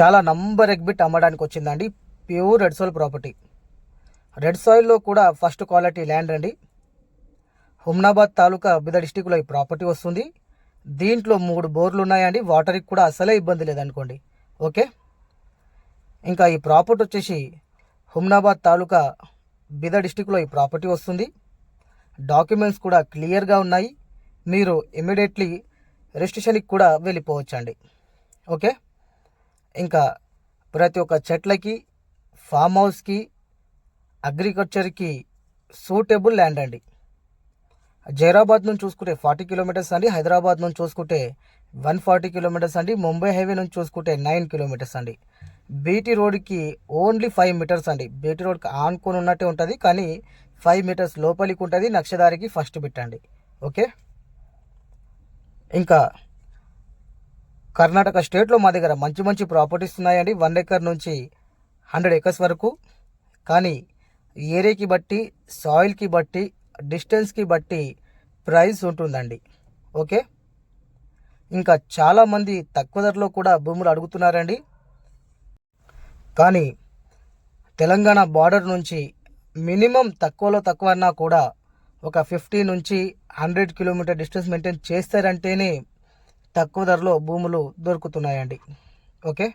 చాలా నంబర్ ఎగ్బిట్ అమ్మడానికి వచ్చిందండి. Pure red soil property. Red సాయిల్లో కూడా ఫస్ట్ క్వాలిటీ ల్యాండ్ అండి. హుమ్నాబాద్ తాలూకా బిద డిస్టిక్లో ఈ ప్రాపర్టీ వస్తుంది. దీంట్లో మూడు బోర్లు ఉన్నాయండి. వాటర్కి కూడా అసలే ఇబ్బంది లేదనుకోండి. ఓకే? ఇంకా ఈ ప్రాపర్టీ వచ్చేసి హుమ్నాబాద్ తాలూకా బిద డిస్టిక్లో ఈ ప్రాపర్టీ వస్తుంది. డాక్యుమెంట్స్ కూడా క్లియర్గా ఉన్నాయి. మీరు ఇమీడియట్లీ రిజిస్ట్రేషన్కి కూడా వెళ్ళిపోవచ్చండి. ఓకే? ఇంకా ప్రతి ఒక్క చెట్లకి ఫామ్ హౌస్కి అగ్రికల్చర్కి సూటబుల్ ల్యాండ్ అండి. జైరాబాద్ నుంచి చూసుకుంటే ఫార్టీ కిలోమీటర్స్ అండి. హైదరాబాద్ నుంచి చూసుకుంటే వన్ ఫార్టీ కిలోమీటర్స్ అండి. ముంబై హైవే నుంచి చూసుకుంటే నైన్ కిలోమీటర్స్ అండి. బీటీ రోడ్కి ఓన్లీ ఫైవ్ మీటర్స్ అండి. బీటీ రోడ్కి ఆనుకొని ఉన్నట్టే ఉంటుంది కానీ ఫైవ్ మీటర్స్ లోపలికి ఉంటుంది. నక్షదారికి ఫస్ట్ పెట్టండి ఓకే ఇంకా కర్ణాటక స్టేట్లో మా దగ్గర మంచి మంచి ప్రాపర్టీస్ ఉన్నాయండి. వన్ ఎకర్ నుంచి హండ్రెడ్ ఎకర్స్ వరకు. కానీ ఏరియాకి బట్టి సాయిల్కి బట్టి డిస్టెన్స్కి బట్టి ప్రైస్ ఉంటుందండి. ఓకే? ఇంకా చాలామంది తక్కువ ధరలో కూడా భూములు అడుగుతున్నారండి. కానీ తెలంగాణ బార్డర్ నుంచి మినిమం తక్కువలో తక్కువ అన్నా కూడా ఒక ఫిఫ్టీ నుంచి హండ్రెడ్ కిలోమీటర్ డిస్టెన్స్ మెయింటైన్ చేస్తారంటేనే తక్కువ ధరలో భూములు దొరుకుతున్నాయండి. ఓకే?